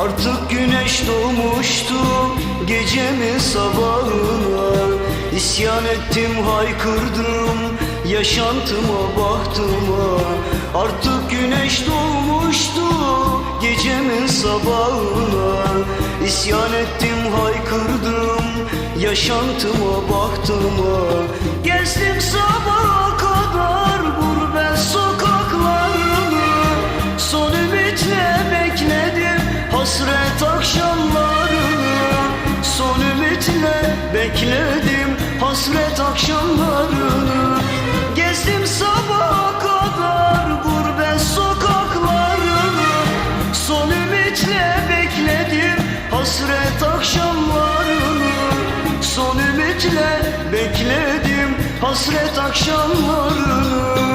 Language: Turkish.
Artık güneş doğmuştu gecemin sabahına. İsyan ettim haykırdım yaşantıma bahtıma Artık güneş doğmuştu gecemin sabahına. İsyan ettim haykırdım yaşantıma bahtıma Gezdim sabaha kadar gurbet sokaklarını. Son ümitle ümitle bekledim hasret akşamlarını Gezdim sabaha kadar gurbet sokaklarını Son ümitle bekledim hasret akşamlarını Son ümitle bekledim hasret akşamlarını